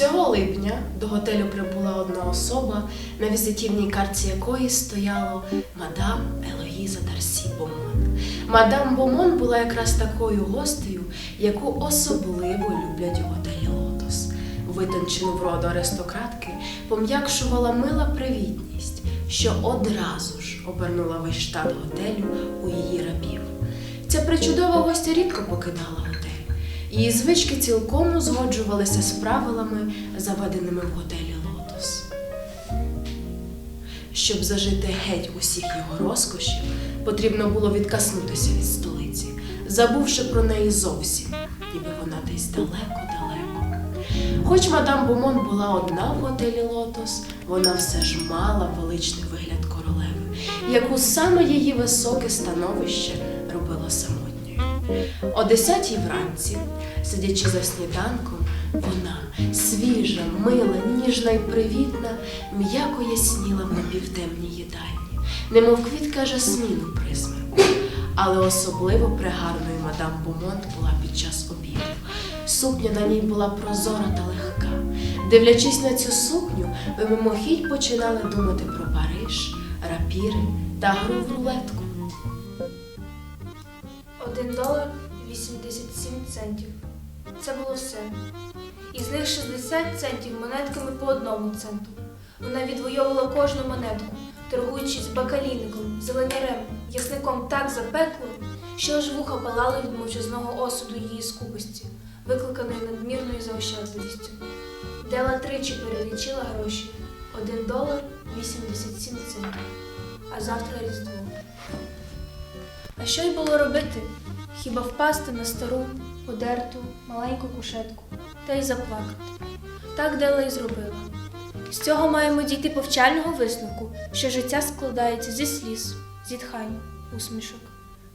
Цього липня до готелю прибула одна особа, на візитівній картці якої стояло мадам Елоїза Дарсі Бомон. Мадам Бомон була якраз такою гостею, яку особливо люблять у готелі Лотос. Витончену вроду аристократки пом'якшувала мила привітність, що одразу ж обернула весь штат готелю у її рабів. Ця причудова гостя рідко покидала готель. Її звички цілком узгоджувалися з правилами, заведеними в готелі Лотос. Щоб зажити геть усіх його розкошів, потрібно було відкаснутися від столиці, забувши про неї зовсім, ніби вона десь далеко-далеко. Хоч мадам Бомон була одна в готелі Лотос, вона все ж мала величний вигляд королеви, яку саме її високе становище робило самотньою. О десятій вранці, сидячи за сніданком, вона, свіжа, мила, ніжна і привітна, м'яко ясніла в напівтемній їдальні, немов квітка жасміну присмерку. Але особливо пригарною мадам Бомонт була під час обіду. Сукня на ній була прозора та легка. Дивлячись на цю сукню, ви мимохідь починали думати про Париж, рапіри та гру в рулетку. Один долар 87 центів. Це було все. Із них 60 центів монетками по одному центу. Вона відвоювала кожну монетку, торгуючись бакалійником, зеленярем, ясником так запекло, що аж вуха палали від мовчазного осуду її скупості, викликаної надмірною заощадливістю. Дела тричі перелічила гроші. Один долар 87 центів. А завтра різдво. А що й було робити? Хіба впасти на стару, подерту, маленьку кушетку та й заплакати. Так Дела й зробила. З цього маємо дійти повчального висновку, що життя складається зі сліз, зітхань, усмішок.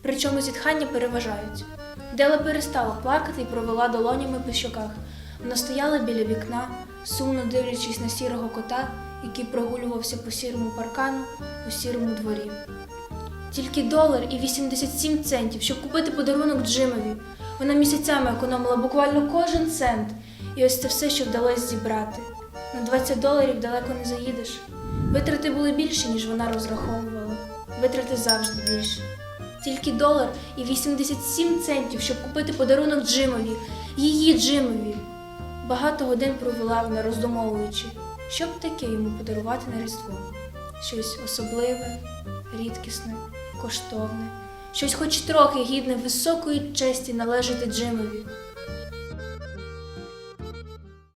Причому зітхання переважають. Дела перестала плакати і провела долонями по щоках. Вона стояла біля вікна, сумно дивлячись на сірого кота, який прогулювався по сірому паркану у сірому дворі. Тільки долар і 87 центів, щоб купити подарунок Джимові. Вона місяцями економила буквально кожен цент, і ось це все, що вдалося зібрати. На 20 доларів далеко не заїдеш. Витрати були більші, ніж вона розраховувала. Витрати завжди більші. Тільки долар і 87 центів, щоб купити подарунок Джимові, її Джимові. Багато годин провела вона роздумовуючи, що б таке йому подарувати на Різдво. Щось особливе, рідкісне, коштовне, щось хоч трохи гідне високої честі належати Джимові.